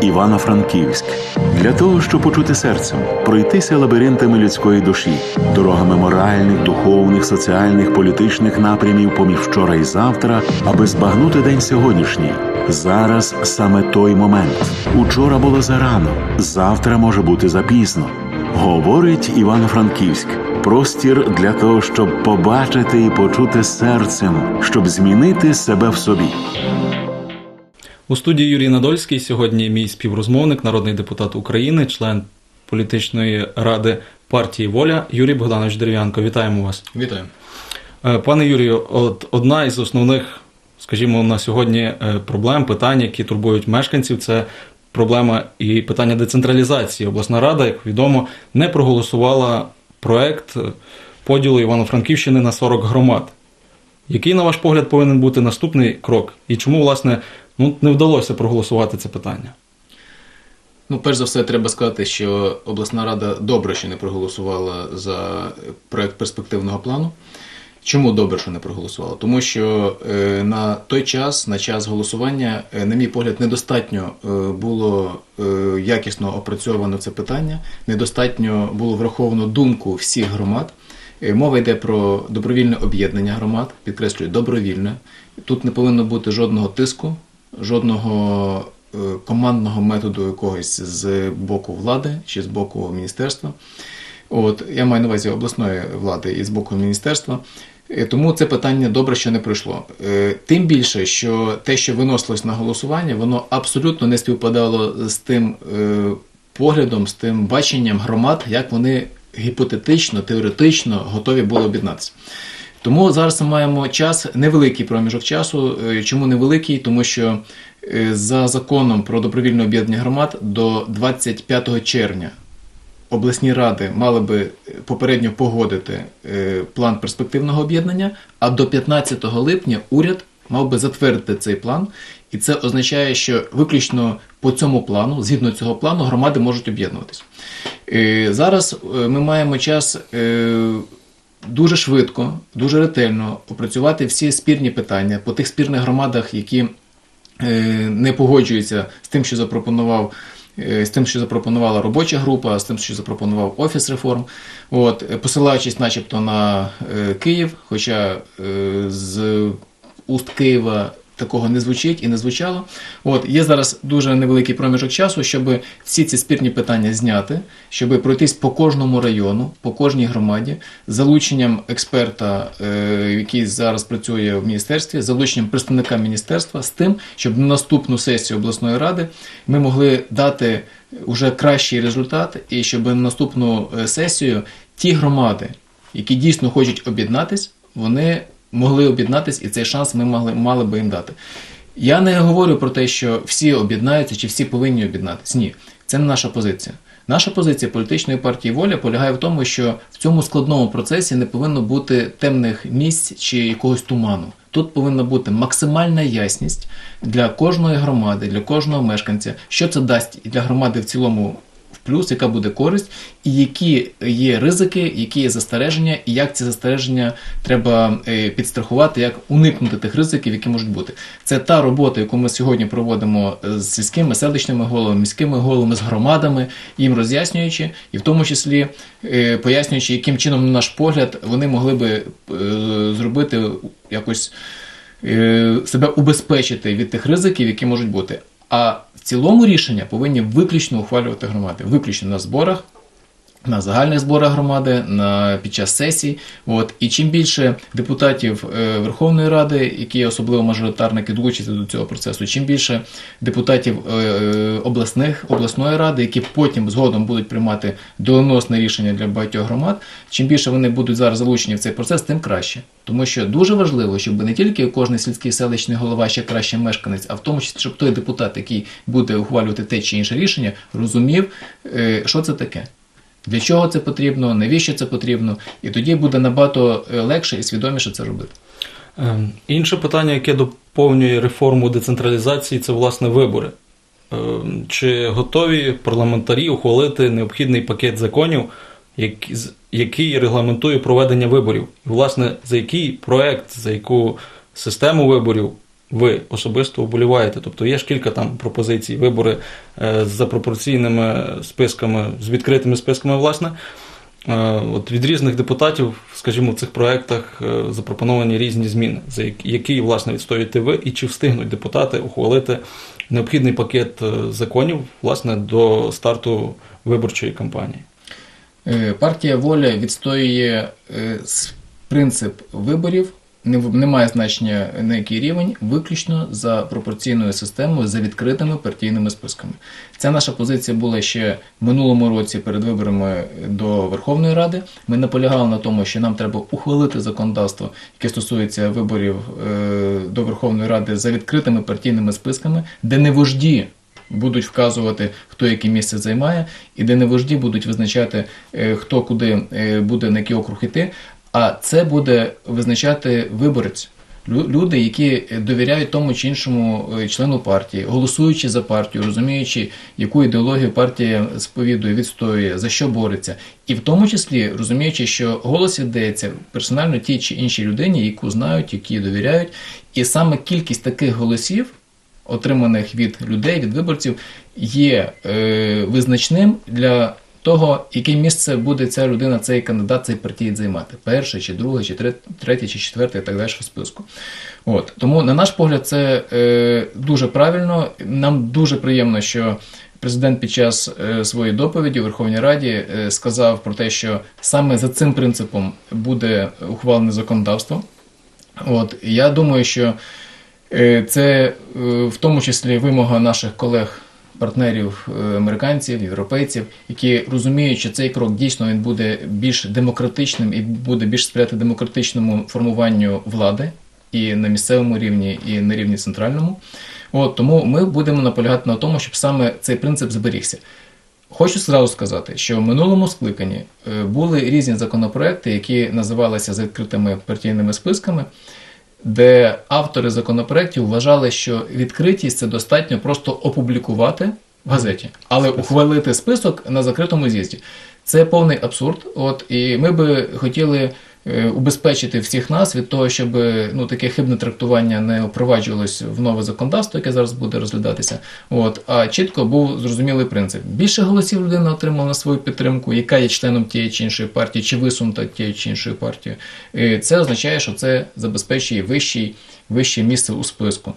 Івано-Франківськ для того, щоб почути серцем, пройтися лабіринтами людської душі, дорогами моральних, духовних, соціальних, політичних напрямів поміж вчора і завтра, аби збагнути день сьогоднішній. Зараз саме той момент. Учора було зарано, завтра може бути запізно. Говорить Івано-Франківськ. Простір для того, щоб побачити і почути серцем, щоб змінити себе в собі. У студії Юрій Надольський сьогодні мій співрозмовник, народний депутат України, член політичної ради партії Воля Юрій Богданович Дерев'янко. Вітаємо вас. Вітаю. Е, Пане Юрію, от одна із основних, скажімо, на сьогодні е, проблем, питань, які турбують мешканців, це проблема і питання децентралізації. Обласна рада, як відомо, не проголосувала проект е, поділу Івано-Франківщини на 40 громад. Який, на ваш погляд, повинен бути наступний крок? І чому, власне, ну, не вдалося проголосувати це питання? Ну, перш за все, треба сказати, що обласна рада добре, що не проголосувала за проект перспективного плану. Чому добре, що не проголосувала? Тому що е, на той час, на час голосування, е, на мій погляд, недостатньо е, було якісно опрацьовано це питання, недостатньо було враховано думку всіх громад. Мова йде про добровільне об'єднання громад, підкреслюю, добровільне. Тут не повинно бути жодного тиску, жодного е, командного методу якогось з боку влади чи з боку міністерства. От я маю на увазі обласної влади і з боку міністерства. Е, Тому це питання добре, що не пройшло. Е, Тим більше, що те, що виносилось на голосування, воно абсолютно не співпадало з тим поглядом, з тим баченням громад, як вони гіпотетично, теоретично готові були об'єднатися. Тому зараз ми маємо час, невеликий проміжок часу. Е, Чому невеликий? Тому що е, за законом про добровільне об'єднання громад до 25 червня обласні ради мали би е, попередньо погодити план перспективного об'єднання, а до 15 липня уряд мав би затвердити цей план. І це означає, що виключно по цьому плану, згідно цього плану, громади можуть об'єднуватись. Зараз ми маємо час дуже швидко, дуже ретельно опрацювати всі спірні питання по тих спірних громадах, які е, не погоджуються з тим, що запропонував. е, З тим, що запропонувала робоча група, з тим, що запропонував офіс реформ, от посилаючись, начебто, на е, Київ, хоча з уст Києва такого не звучить і не звучало. От є зараз дуже невеликий проміжок часу, щоб всі ці спірні питання зняти, щоб пройтись по кожному району, по кожній громаді, з залученням експерта, е, який зараз працює в міністерстві, залученням представника міністерства, з тим, щоб на наступну сесію обласної ради ми могли дати уже кращий результат, і щоб на наступну е, сесію ті громади, які дійсно хочуть об'єднатись, вони могли об'єднатись, і цей шанс ми мали, мали би їм дати. Я не говорю про те, що всі об'єднаються чи всі повинні об'єднатись. Ні, це не наша позиція. Наша позиція політичної партії воля полягає в тому, що в цьому складному процесі не повинно бути темних місць чи якогось туману. Тут повинна бути максимальна ясність для кожної громади, для кожного мешканця, що це дасть і для громади в цілому плюс, яка буде користь, і які є ризики, які є застереження, і як ці застереження треба е, підстрахувати, як уникнути тих ризиків, які можуть бути. Це та робота, яку ми сьогодні проводимо е, з сільськими селищними головами, міськими головами, з громадами, їм роз'яснюючи, і в тому числі е, пояснюючи, яким чином, на наш погляд, вони могли би зробити якось себе убезпечити від тих ризиків, які можуть бути. А в цілому рішення повинні виключно ухвалювати громади, виключно на зборах. На загальних зборах громади на під час сесій, от і чим більше депутатів е, Верховної Ради, які особливо мажоритарники, долучаться до цього процесу, чим більше депутатів е, е, обласних обласної ради, які потім згодом будуть приймати доленосне рішення для багатьох громад, чим більше вони будуть зараз залучені в цей процес, тим краще. Тому що дуже важливо, щоб не тільки кожен сільський селищний голова ще краще мешканець, а в тому числі, щоб той депутат, який буде ухвалювати те чи інше рішення, розумів, що це таке. Для чого це потрібно, навіщо це потрібно, і тоді буде набагато е, легше і свідоміше це робити. Ем, Інше питання, яке доповнює реформу децентралізації, це власне вибори. Ем, Чи готові парламентарі ухвалити необхідний пакет законів, який регламентує проведення виборів? І, власне, за який проект, за яку систему виборів ви особисто вболіваєте. Тобто є ж кілька там пропозицій, вибори е, за пропорційними списками, з відкритими списками, власне. Е, От від різних депутатів, скажімо, в цих проєктах е, запропоновані різні зміни, за які- власне, відстоюєте ви, і чи встигнуть депутати ухвалити необхідний пакет законів, власне, до старту виборчої кампанії. Партія воля відстоює принцип виборів. Немає значення на який рівень, виключно за пропорційною системою, за відкритими партійними списками. Ця наша позиція була ще в минулому році перед виборами до Верховної Ради. Ми наполягали на тому, що нам треба ухвалити законодавство, яке стосується виборів е, до Верховної Ради за відкритими партійними списками, де не вожді будуть вказувати, хто яке місце займає, і де не вожді будуть визначати, е, хто куди е, буде на який округ іти. А це буде визначати виборець. Люди, які довіряють тому чи іншому е, члену партії, голосуючи за партію, розуміючи, яку ідеологію партія сповідує, відстоює, за що бореться, і в тому числі розуміючи, що голос віддається персонально тій чи іншій людині, яку знають, які довіряють, і саме кількість таких голосів отриманих від людей, від виборців, є е, визначним для того, яке місце буде ця людина, цей кандидат, цей партій займати. Перше, чи друге, чи третє, чи четверте, і так далі в списку. От. Тому, на наш погляд, це е, дуже правильно. Нам дуже приємно, що президент під час е, своєї доповіді у Верховній Раді е, сказав про те, що саме за цим принципом буде ухвалене законодавство. От. Я думаю, що Е, Це в тому числі вимога наших колег, партнерів, е, американців, європейців, які розуміють, що цей крок дійсно він буде більш демократичним і буде більш сприяти демократичному формуванню влади і на місцевому рівні, і на рівні центральному. От тому ми будемо наполягати на тому, щоб саме цей принцип зберігся. Хочу зразу сказати, що в минулому скликанні е, були різні законопроекти, які називалися за відкритими партійними списками, де автори законопроєктів вважали, що відкритість це достатньо просто опублікувати в газеті, але ухвалити список на закритому з'їзді. Це повний абсурд. От і ми би хотіли убезпечити всіх нас від того, щоб ну таке хибне трактування не впроваджувалось в нове законодавство, яке зараз буде розглядатися. От а чітко був зрозумілий принцип: більше голосів людина отримала на свою підтримку, яка є членом тієї чи іншої партії, чи висунута тією чи іншою партією. Це означає, що це забезпечує вищий, вище місце у списку.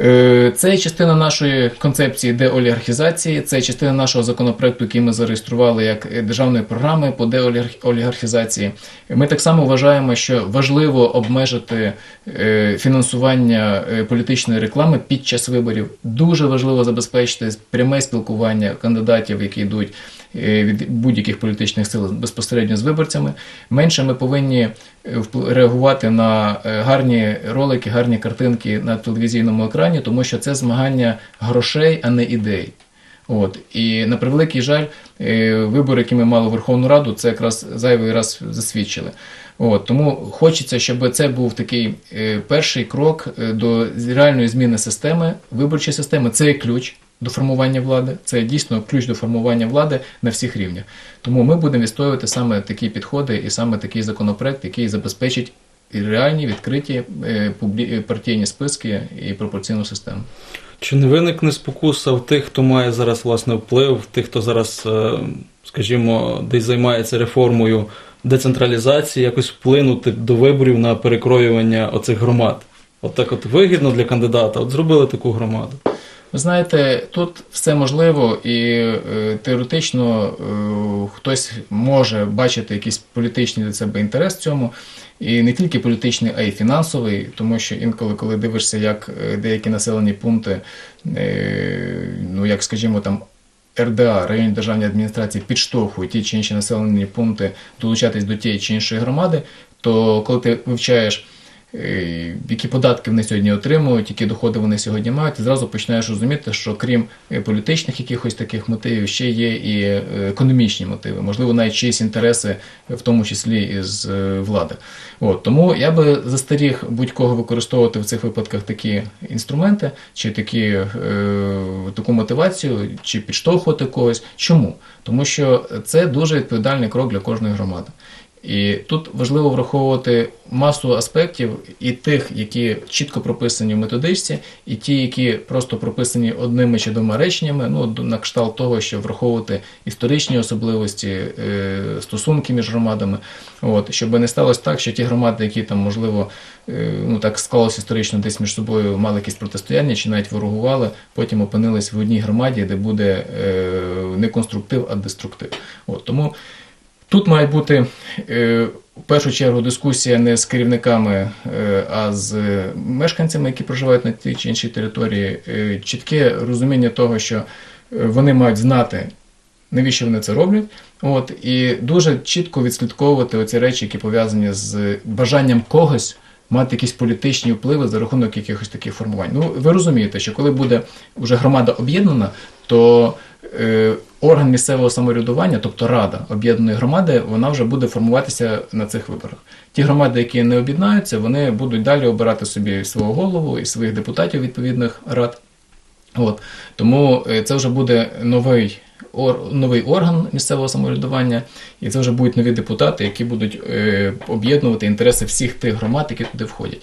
Е, Це частина нашої концепції деолігархізації, це частина нашого законопроекту, який ми зареєстрували як державної програми по деолігархізації. Ми так само вважаємо, що важливо обмежити е, фінансування е, політичної реклами під час виборів. Дуже важливо забезпечити пряме спілкування кандидатів, які йдуть від будь-яких політичних сил безпосередньо з виборцями. Менше ми повинні е, реагувати на е, гарні ролики, гарні картинки на телевізійному екрані, тому що це змагання грошей, а не ідей. От і на превеликий жаль, е, вибори, які ми мали в Верховну Раду, це якраз зайвий раз засвідчили. От тому хочеться, щоб це був такий е, перший крок е, до реальної зміни системи, виборчої системи. Це є ключ до формування влади. Це дійсно ключ до формування влади на всіх рівнях. Тому ми будемо відстоювати саме такі підходи і саме такий законопроект, який забезпечить і реальні відкриті партійні списки і пропорційну систему. Чи не виникне спокуса в тих, хто має зараз власне вплив, тих, хто зараз, е, скажімо, десь займається реформою децентралізації, якось вплинути до виборів на перекроювання оцих громад? От так от вигідно для кандидата, от зробили таку громаду. Ви знаєте, тут все можливо, і е, теоретично е, хтось може бачити якийсь політичний для себе інтерес в цьому, і не тільки політичний, а й фінансовий, тому що інколи, коли дивишся, як е, деякі населені пункти, е, ну як скажімо там. РДА, районні державні адміністрації, підштовхують ті чи інші населені пункти долучатись до тієї чи іншої громади, то коли ти вивчаєш які податки вони сьогодні отримують, які доходи вони сьогодні мають, ти зразу починаєш розуміти, що крім е, політичних якихось таких мотивів, ще є і е, економічні мотиви, можливо, навіть чиїсь інтереси, в тому числі із е, влади. От тому я би застеріг будь-кого використовувати в цих випадках такі інструменти, чи такі, е, таку мотивацію, чи підштовхувати когось. Чому? Тому що це дуже відповідальний крок для кожної громади. І тут важливо враховувати масу аспектів і тих, які чітко прописані в методичці, і ті, які просто прописані одними чи двома реченнями, ну на кшталт того, що враховувати історичні особливості, е, стосунки між громадами. От щоб не сталося так, що ті громади, які там можливо е, ну так склалося історично, десь між собою мали якісь протистояння чи навіть ворогували, потім опинились в одній громаді, де буде е, не конструктив, а деструктив. От тому. Тут має бути е, в першу чергу дискусія не з керівниками, е, а з мешканцями, які проживають на тій чи іншій території. Е, чітке розуміння того, що вони мають знати, навіщо вони це роблять. От, і дуже чітко відслідковувати оці речі, які пов'язані з бажанням когось мати якісь політичні впливи за рахунок якихось таких формувань. Ну, ви розумієте, що коли буде вже громада об'єднана, то орган місцевого самоврядування, тобто рада об'єднаної громади, вона вже буде формуватися на цих виборах. Ті громади, які не об'єднаються, вони будуть далі обирати собі свого голову і своїх депутатів відповідних рад. От. Тому е, це вже буде новий, ор, новий орган місцевого самоврядування, і це вже будуть нові депутати, які будуть е, об'єднувати інтереси всіх тих громад, які туди входять.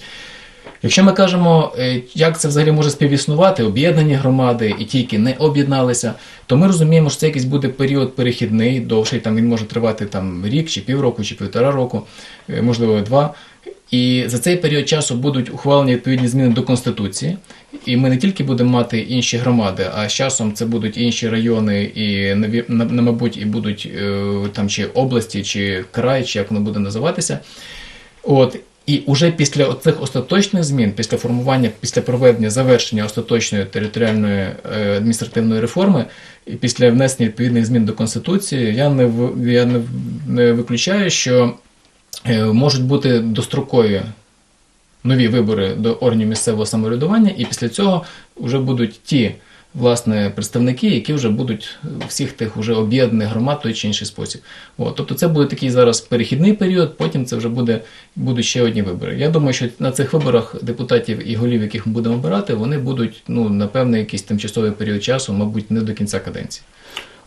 Якщо ми кажемо, е, як це взагалі може співіснувати, об'єднані громади і ті, які не об'єдналися, то ми розуміємо, що це якийсь буде період перехідний, довший, там він може тривати там рік, чи півроку, чи півтора року, е, можливо, два. І за цей період часу будуть ухвалені відповідні зміни до Конституції. І ми не тільки будемо мати інші громади, а з часом це будуть інші райони, і мабуть, і будуть е, там чи області, чи край, чи як воно буде називатися. От. І уже після цих остаточних змін, після формування, після проведення завершення остаточної територіальної е, адміністративної реформи, і після внесення відповідних змін до Конституції, я не, я не, не виключаю, що е, можуть бути дострокові нові вибори до органів місцевого самоврядування, і після цього вже будуть ті власне представники, які вже будуть всіх тих уже об'єднаних громад той чи інший спосіб. От, тобто це буде такий зараз перехідний період, потім це вже буде будуть ще одні вибори. Я думаю, що на цих виборах депутатів і голів, яких ми будемо обирати, вони будуть ну на певний якийсь тимчасовий період часу, мабуть, не до кінця каденції.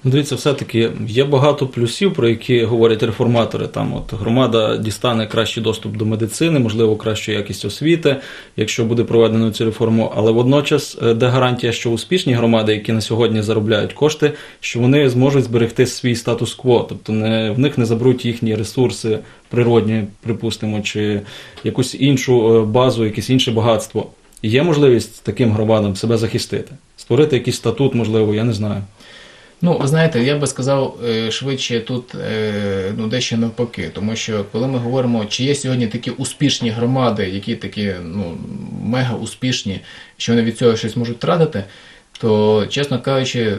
Ну, Дивіться, все-таки є багато плюсів, про які говорять реформатори. Там от громада дістане кращий доступ до медицини, можливо, кращу якість освіти, якщо буде проведено цю реформу. Але водночас, е, де гарантія, що успішні громади, які на сьогодні заробляють кошти, що вони зможуть зберегти свій статус-кво, тобто не в них не заберуть їхні ресурси природні, припустимо, чи якусь іншу е, базу, якесь інше багатство. Є можливість таким громадам себе захистити, створити якийсь статут, можливо, я не знаю. Ну, ви знаєте, я би сказав е, швидше тут е, ну, дещо навпаки, тому що коли ми говоримо, чи є сьогодні такі успішні громади, які такі ну, мега успішні, що вони від цього щось можуть втратити, то, чесно кажучи,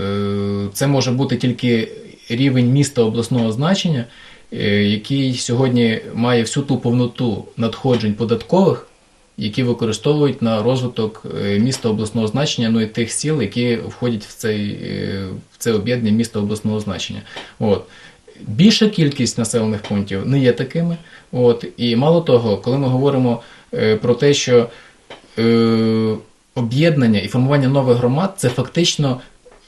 е, це може бути тільки рівень міста обласного значення, який сьогодні має всю ту повноту надходжень податкових, які використовують на розвиток е, міста обласного значення, ну і тих сіл, які входять в цей е, в це об'єднання міста обласного значення. От. Більша кількість населених пунктів не є такими. От. І мало того, коли ми говоримо е, про те, що об'єднання і формування нових громад це фактично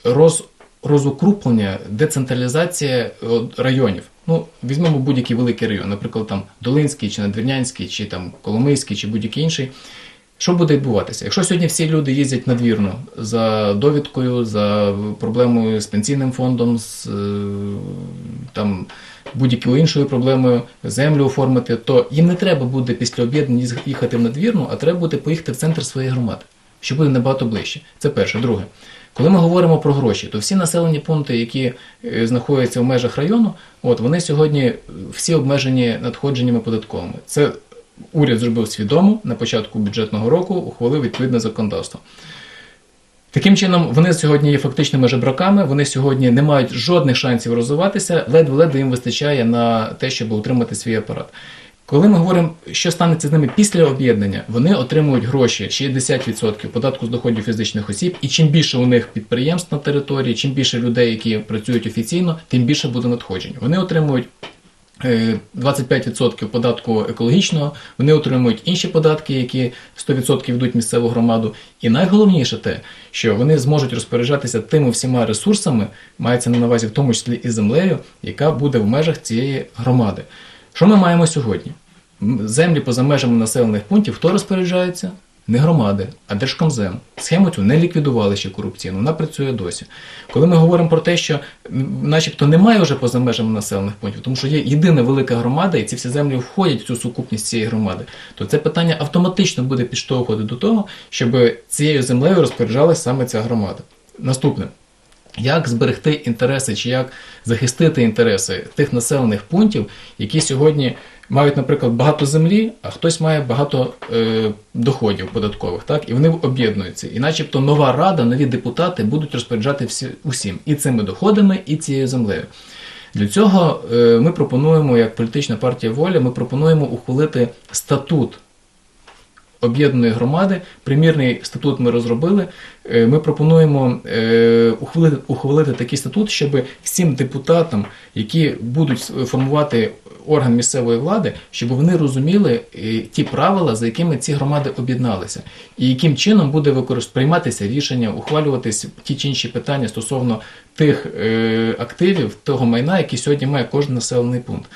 роз, розукруплення, децентралізація районів. Ну, візьмемо будь-який великий район, наприклад, там Долинський, чи Надвірнянський, чи там Коломийський, чи будь-який інший. Що буде відбуватися? Якщо сьогодні всі люди їздять надвірно за довідкою, за проблемою з пенсійним фондом, з е, там будь-якою іншою проблемою землю оформити, то їм не треба буде після об'єднання їхати в надвірну, а треба буде поїхати в центр своєї громади, що буде набагато ближче. Це перше. Друге, коли ми говоримо про гроші, то всі населені пункти, які е, знаходяться в межах району, от вони сьогодні е, всі обмежені надходженнями податковими. Це уряд зробив свідомо на початку бюджетного року, ухвалив відповідне законодавство. Таким чином, вони сьогодні є фактичними жебраками, вони сьогодні не мають жодних шансів розвиватися, ледве-ледве їм вистачає на те, щоб утримати свій апарат. Коли ми говоримо, що станеться з ними після об'єднання, вони отримують гроші 60% податку з доходів фізичних осіб, і чим більше у них підприємств на території, чим більше людей, які працюють офіційно, тим більше буде надходжень. Вони отримують е, 25% податку екологічного, вони отримують інші податки, які 100% йдуть місцеву громаду. І найголовніше те, що вони зможуть розпоряджатися тими всіма ресурсами, мається на увазі в тому числі і землею, яка буде в межах цієї громади. Що ми маємо сьогодні? Землі поза межами населених пунктів хто розпоряджається? Не громади, а Держкомзем. Схему цю не ліквідували ще корупційно, вона працює досі. Коли ми говоримо про те, що начебто немає вже поза межами населених пунктів, тому що є єдина велика громада, і ці всі землі входять в цю сукупність цієї громади, то це питання автоматично буде підштовхувати до того, щоб цією землею розпоряджалася саме ця громада. Наступне. Як зберегти інтереси чи як захистити інтереси тих населених пунктів, які сьогодні мають, наприклад, багато землі, а хтось має багато е, доходів податкових, так і вони об'єднуються. І, начебто, нова рада, нові депутати будуть розпоряджати всі усім і цими доходами, і цією землею. Для цього е, ми пропонуємо, як політична партія воля, ми пропонуємо ухвалити статут об'єднаної громади. Примірний статут ми розробили. Е, Ми пропонуємо е, ухвалити, ухвалити такий статут, щоб всім депутатам, які будуть формувати орган місцевої влади, щоб вони розуміли е, ті правила, за якими ці громади об'єдналися, і яким чином буде використ... прийматися рішення, ухвалюватись ті чи інші питання стосовно тих активів, того майна, які сьогодні має кожен населений пункт.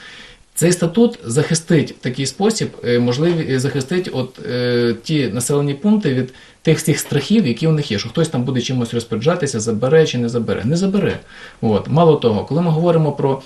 Цей статут захистить в такий спосіб, е, можливі захистить от е, ті населені пункти від тих всіх страхів, які у них є, що хтось там буде чимось розпоряджатися, забере чи не забере. Не забере. От мало того, коли ми говоримо про е,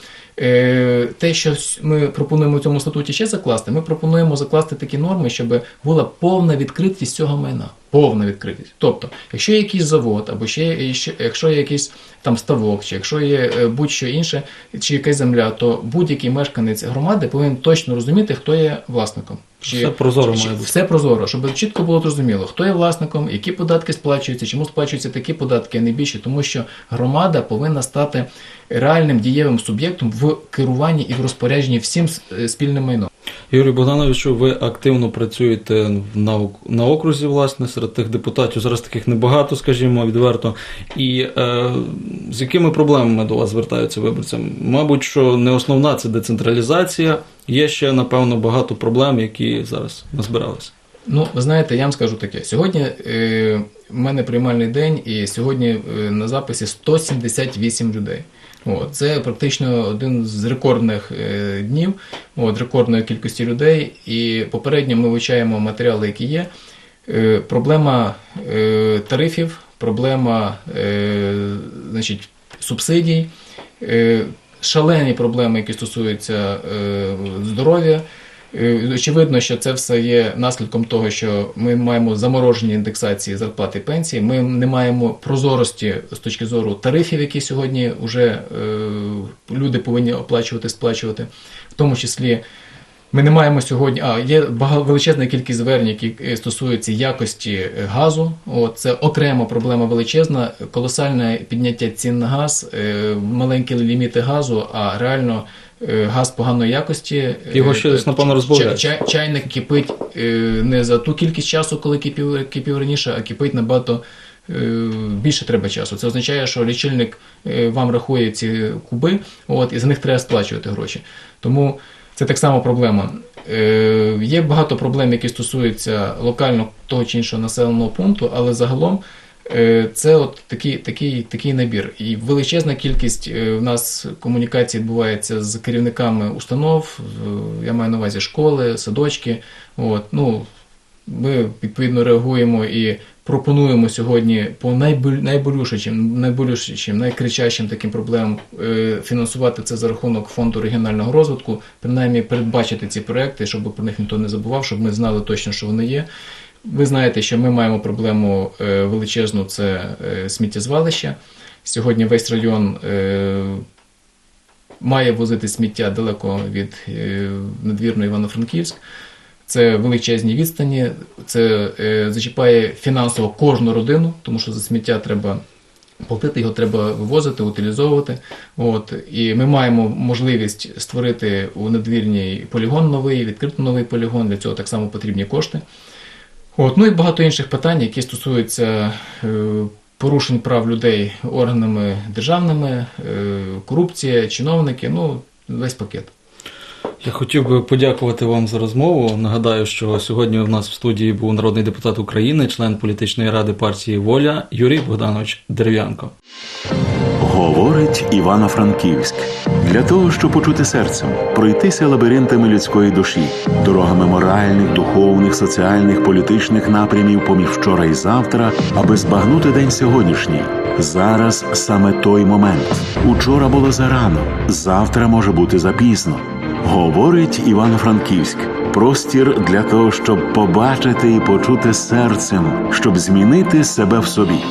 те, що ми пропонуємо в цьому статуті ще закласти, ми пропонуємо закласти такі норми, щоб була повна відкритість цього майна. Повна відкритість. Тобто, якщо є якийсь завод, або ще якщо є якийсь там ставок, чи якщо є е, будь-що інше, чи якась земля, то будь-який мешканець громади повинен точно розуміти, хто є власником. Чи, Все прозоро чи- має бути. Все прозоро, щоб чітко було зрозуміло, хто є власником, які податки сплачуються, чому сплачуються такі податки, а не більше, тому що громада повинна стати реальним дієвим суб'єктом в керуванні і в розпорядженні всім е, спільним майном. Юрій Богдановичу, ви активно працюєте на, на окрузі, власне, серед тих депутатів. Зараз таких небагато, скажімо, відверто. І е, з якими проблемами до вас звертаються виборці? Мабуть, що не основна це децентралізація. Є ще, напевно, багато проблем, які зараз назбиралися. Ну, ви знаєте, я вам скажу таке. Сьогодні е, в мене приймальний день, і сьогодні е, на записі 178 людей. От, це практично один з рекордних е, днів, от, рекордної кількості людей. І попередньо ми вивчаємо матеріали, які є. Е, проблема е, тарифів, проблема е, значить, субсидій, е, шалені проблеми, які стосуються е, здоров'я. Е, Очевидно, що це все є наслідком того, що ми маємо заморожені індексації зарплат і пенсій. Ми не маємо прозорості з точки зору тарифів, які сьогодні вже е, люди повинні оплачувати, сплачувати, в тому числі. Ми не маємо сьогодні. А є величезна кількість звернень, які е, стосуються якості газу. От, це окрема проблема величезна, колосальне підняття цін на газ, маленькі ліміти газу, а реально газ поганої якості. е, Його ще десь, напевно, розбавляють. чай- чай- Чайник кипить е, не за ту кількість часу, коли кипів, кипів раніше, а кипить набагато. е, Більше треба часу. Це означає, що лічильник е, вам рахує ці куби, от, і за них треба сплачувати гроші. Тому це так само проблема. Е, Є багато проблем, які стосуються локально того чи іншого населеного пункту, але загалом е, це от такий, такий, такий набір. І величезна кількість е, в нас комунікацій відбувається з керівниками установ, е, я маю на увазі школи, садочки. От, ну, ми відповідно реагуємо і пропонуємо сьогодні по найболючішим, найболючішим, найкричащим таким проблемам е, фінансувати це за рахунок фонду регіонального розвитку, принаймні передбачити ці проекти, щоб про них ніхто не забував, щоб ми знали точно, що вони є. Ви знаєте, що ми маємо проблему е, величезну це е, сміттєзвалище. Сьогодні весь район е, має возити сміття далеко від надвірної Івано-Франківськ. Це величезні відстані, це зачіпає фінансово кожну родину, тому що за сміття треба платити, його треба вивозити, утилізовувати. От. І ми маємо можливість створити у надвірній полігон новий, відкрити новий полігон. Для цього так само потрібні кошти. От. Ну і багато інших питань, які стосуються е, порушень прав людей органами державними, е, корупція, чиновники, ну, весь пакет. Я хотів би подякувати вам за розмову. Нагадаю, що сьогодні у нас в студії був народний депутат України, член політичної ради партії Воля Юрій Богданович Дерев'янко. Говорить Івано-Франківськ для того, щоб почути серцем, пройтися лабіринтами людської душі, дорогами моральних, духовних, соціальних, політичних напрямів поміж вчора і завтра, аби збагнути день сьогоднішній. Зараз саме той момент. Учора було зарано, завтра може бути запізно. Говорить Івано-Франківськ. Простір для того, щоб побачити і почути серцем, щоб змінити себе в собі.